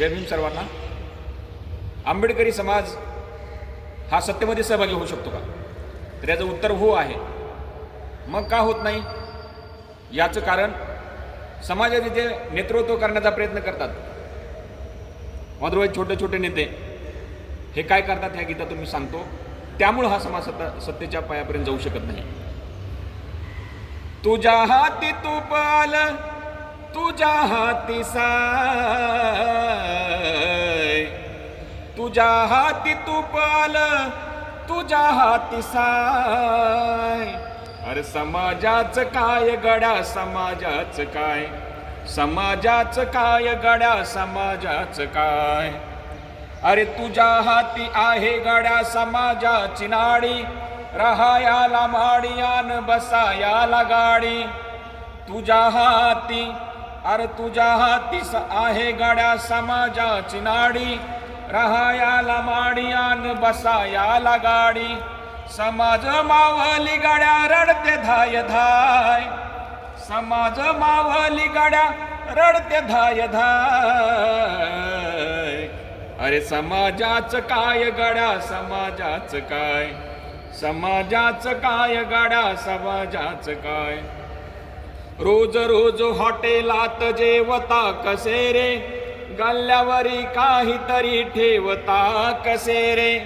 जय भीम सर्वांना. आंबेडकरी समाज हा सत्तेमध्ये सहभागी होऊ शकतो का? तर याचं उत्तर हो आहे. मग का होत नाही? याचं कारण समाजाचे जे नेतृत्व करण्याचा प्रयत्न करतात अदरवाईज छोटे छोटे नेते हे काय करतात ह्या गीतातून मी सांगतो. त्यामुळं हा समाज सत्ता सत्तेच्या पायापर्यंत जाऊ शकत नाही. तुझ्या हाती तू पाल तुझ्या हाती सा तुझ्या हाती तू पाल तुझ्या हाती साय. अरे समाजाचं काय गड्या समाजाच काय? समाजाच काय गड्या समाजाच काय? अरे तुझ्या हाती आहे गड्या समाजाची नाडी. राहायाला माडी बसायाला गाडी. तुझ्या हाती अरे तुझ्या हाती आहे गाड्या समाजाची नाडी. रहायाला माडियान बसायाला गाडी. समाज मावली गाड्या रडते धाय धाय. समाज मावली गाड्या रडते धाय धाय. अरे समाजाच काय गड्या समाजाच काय? समाजाच काय गाड्या समाजाच काय? रोज रोज हॉटेलात जेवता कसे रे? गल्ल्यावरी काहीतरी ठेवता कसे रे?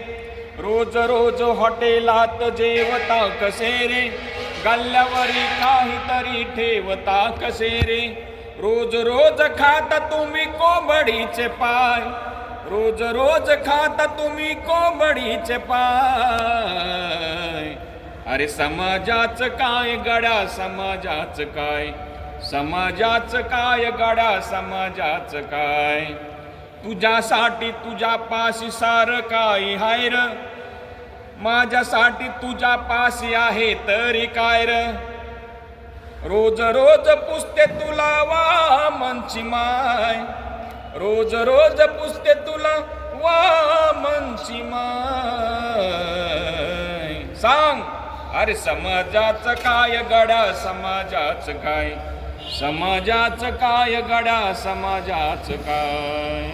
रोज रोज हॉटेलात जेवता कसे रे? गल्ल्यावरी काहीतरी ठेवता कसे रे? रोज रोज खाता तुम्ही कोंबडीचे पाय. रोज रोज खाता तुम्ही कोंबडीचे पाय. अरे समाजाच काय? गड्या समाजाच काय? समाजाचं काय गड्या समाजाचं काय? तुझ्यासाठी तुझ्या पाशी सार काय हाय र? माझ्यासाठी तुझ्या पाशी आहे तरी काय र? रोज रोज पुसते तुला वा मनची माय. रोज रोज पुसते तुला वा मनची माय. सांग अरे समाजाचं काय गडा समाजाचं काय? समाजाचं काय गडा? समाजाचं काय?